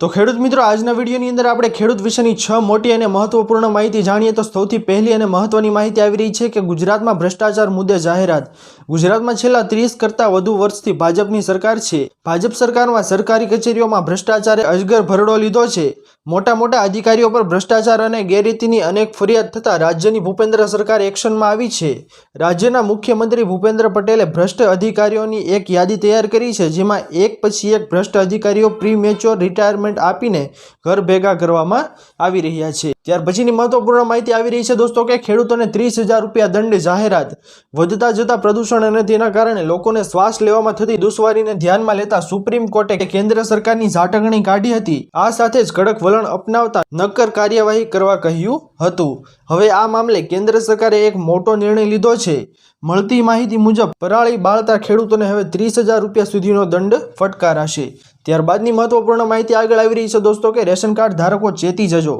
તો ખેડૂત મિત્રો, આજના વિડીયોની અંદર આપણે ખેડૂત વિશેની છ મોટી અને મહત્વપૂર્ણ માહિતી જાણીએ. તો સૌથી પહેલી અને મહત્વની માહિતી આવી રહી છે કે ગુજરાતમાં ભ્રષ્ટાચાર મુદ્દે જાહેરાત. ગુજરાતમાં છેલ્લા ત્રીસ કરતાં વધુ વર્ષથી ભાજપની સરકાર છે. ભાજપ સરકારમાં સરકારી કચેરીઓમાં ભ્રષ્ટાચારે અજગર ભરડો લીધો છે. મોટા મોટા અધિકારીઓ પર ભ્રષ્ટાચાર અને ગેરરીતિની અનેક ફરિયાદ થતાં રાજ્યની ભૂપેન્દ્ર સરકાર એક્શનમાં આવી છે. રાજ્યના મુખ્યમંત્રી ભૂપેન્દ્ર પટેલે ભ્રષ્ટ અધિકારીઓની એક યાદી તૈયાર કરી છે, જેમાં એક પછી એક ભ્રષ્ટ અધિકારીઓ પ્રી મેચ્યોર રિટાયરમેન્ટ આપીને ઘર ભેગા કરવામાં આવી રહ્યા છે. ત્યાર પછીની મહત્વપૂર્ણ માહિતી આવી રહી છે દોસ્તો કે ખેડૂતોને ત્રીસ હજાર રૂપિયા દંડ જાહેરાત. વધતા જતા પ્રદૂષણ અને તેના કારણે લોકોને શ્વાસ લેવામાં થતી દુશ્વારીને ધ્યાનમાં લેતા સુપ્રીમ કોર્ટે કેન્દ્ર સરકારની ઝાટકણી કાઢી હતી. આ સાથે જ કડક વલણ અપનાવતા નક્કર કાર્યવાહી કરવા કહ્યું હતું. હવે આ મામલે કેન્દ્ર સરકારે એક મોટો નિર્ણય લીધો છે. મળતી માહિતી મુજબ, પરાળી બાળતા ખેડૂતોને હવે ત્રીસ હજાર રૂપિયા સુધીનો દંડ ફટકારાશે. ત્યારબાદની મહત્વપૂર્ણ માહિતી આગળ આવી રહી છે દોસ્તો કે રેશન કાર્ડ ધારકો ચેતી જજો.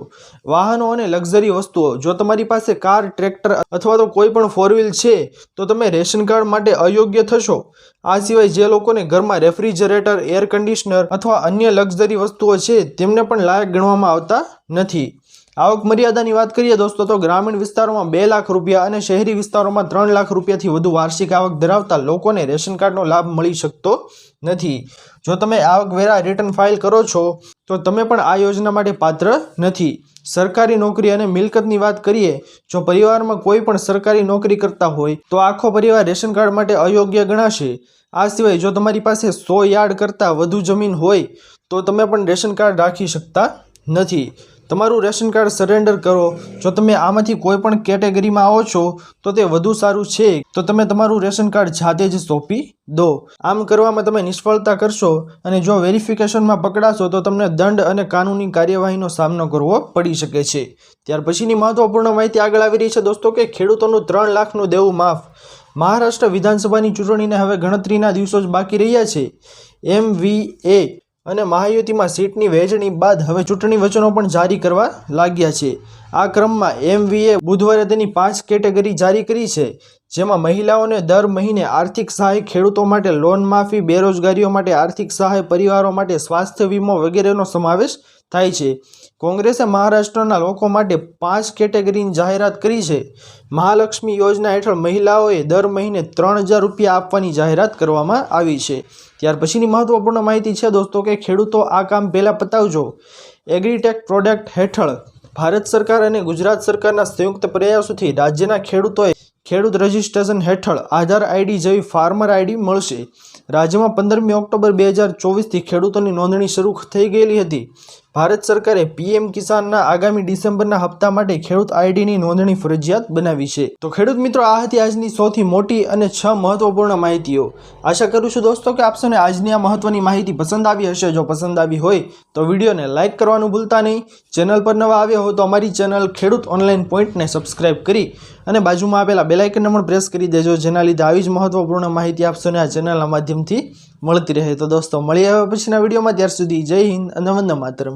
વાહનો અને લક્ઝરી વસ્તુઓ. જો તમારી પાસે કાર, ટ્રેક્ટર અથવા તો કોઈ પણ ફોર વ્હીલ છે, તો તમે રેશન કાર્ડ માટે અયોગ્ય થશો. આ સિવાય જે લોકોને ઘરમાં રેફ્રિજરેટર એર કન્ડિશનર અથવા અન્ય લક્ઝરી વસ્તુઓ છે, તેમને પણ લાયક ગણવામાં આવતા નથી. આવક મર્યાદાની વાત કરીએ દોસ્તો, તો ગ્રામીણ વિસ્તારોમાં બે લાખ રૂપિયા અને શહેરી વિસ્તારોમાં ત્રણ લાખ રૂપિયાથી વધુ વાર્ષિક આવક ધરાવતા લોકોને રેશન કાર્ડનો લાભ મળી શકતો નથી. જો તમે આવકવેરા રિટર્ન ફાઇલ કરો છો તો તમે પણ આ યોજના માટે પાત્ર નથી. સરકારી નોકરી અને મિલકતની વાત કરીએ, જો પરિવારમાં કોઈ પણ સરકારી નોકરી કરતા હોય, તો આખો પરિવાર રેશન કાર્ડ માટે અયોગ્ય ગણાશે. આ સિવાય જો તમારી પાસે સો યાર્ડ કરતાં વધુ જમીન હોય, તો તમે પણ રેશન કાર્ડ રાખી શકતા નથી. તમારું રેશન કાર્ડ સરેન્ડર કરો. જો તમે આમાંથી કોઈ પણ કેટેગરીમાં આવો છો, તો તે વધુ સારું છે. તો તમે તમારું રેશન કાર્ડ જાતે જ સોંપી દો. આમ કરવામાં તમે નિષ્ફળતા કરશો અને જો વેરિફિકેશનમાં પકડાશો, તો તમને દંડ અને કાનૂની કાર્યવાહીનો સામનો કરવો પડી શકે છે. ત્યાર પછીની મહત્વપૂર્ણ માહિતી આગળ આવી રહી છે દોસ્તો કે ખેડૂતોનું ત્રણ લાખનું દેવું માફ. મહારાષ્ટ્ર વિધાનસભાની ચૂંટણીને હવે ગણતરીના દિવસો જ બાકી રહ્યા છે. એમ વી એ અને મહાયુતિમાં સીટની વહેંચણી બાદ હવે ચૂંટણી વચનો પણ જારી કરવા લાગ્યા છે. આ ક્રમમાં એમવીએ બુધવારે તેની પાંચ કેટેગરી જારી કરી છે, જેમાં મહિલાઓને દર મહિને આર્થિક સહાય ખેડૂતો માટે લોન માફી, બેરોજગારીઓ માટે આર્થિક સહાય, પરિવારો માટે સ્વાસ્થ્ય વીમો વગેરેનો સમાવેશ થાય છે. કોંગ્રેસે મહારાષ્ટ્રના લોકો માટે પાંચ કેટેગરીની જાહેરાત કરી છે. મહાલક્ષ્મી યોજના હેઠળ મહિલાઓએ દર મહિને ત્રણ હજાર રૂપિયા આપવાની જાહેરાત કરવામાં આવી છે. ત્યાર પછીની મહત્વપૂર્ણ માહિતી છે દોસ્તો કે ખેડૂતો આ કામ પહેલાં પતાવજો. એગ્રીટેક પ્રોડક્ટ હેઠળ ભારત સરકાર અને ગુજરાત સરકારના સંયુક્ત પ્રયાસોથી રાજ્યના ખેડૂતોએ ખેડૂત રજિસ્ટ્રેશન હેઠળ આધાર આઈડી જેવી ફાર્મર આઈડી મળશે. રાજ્યમાં પંદરમી ઓક્ટોબર બે હજાર ચોવીસથી ખેડૂતોની નોંધણી શરૂ થઈ ગયેલી હતી. ભારત સરકારે પીએમ કિસાનના આગામી ડિસેમ્બરના હપ્તા માટે ખેડૂત આઈડીની નોંધણી ફરજિયાત બનાવી છે. તો ખેડૂત મિત્રો, આ હતી આજની સૌથી મોટી અને છ મહત્વપૂર્ણ માહિતીઓ. આશા કરું છું દોસ્તો કે આપસોને આજની આ મહત્વની માહિતી પસંદ આવી હશે. જો પસંદ આવી હોય તો વિડીયોને લાઇક કરવાનું ભૂલતા નહીં. ચેનલ પર નવા આવ્યા હોય તો અમારી ચેનલ ખેડૂત ઓનલાઈન પોઈન્ટને સબસ્ક્રાઇબ કરી અને બાજુમાં આપેલા બેલાઇકનને પણ પ્રેસ કરી દેજો, જેના લીધે આવી જ મહત્વપૂર્ણ માહિતી આપશોને આ ચેનલના માધ્યમથી મળતી રહે. તો દોસ્તો મળી આવ્યા પછીના વિડીયોમાં. ત્યાર સુધી જય હિન્દ અને વંદે માતરમ.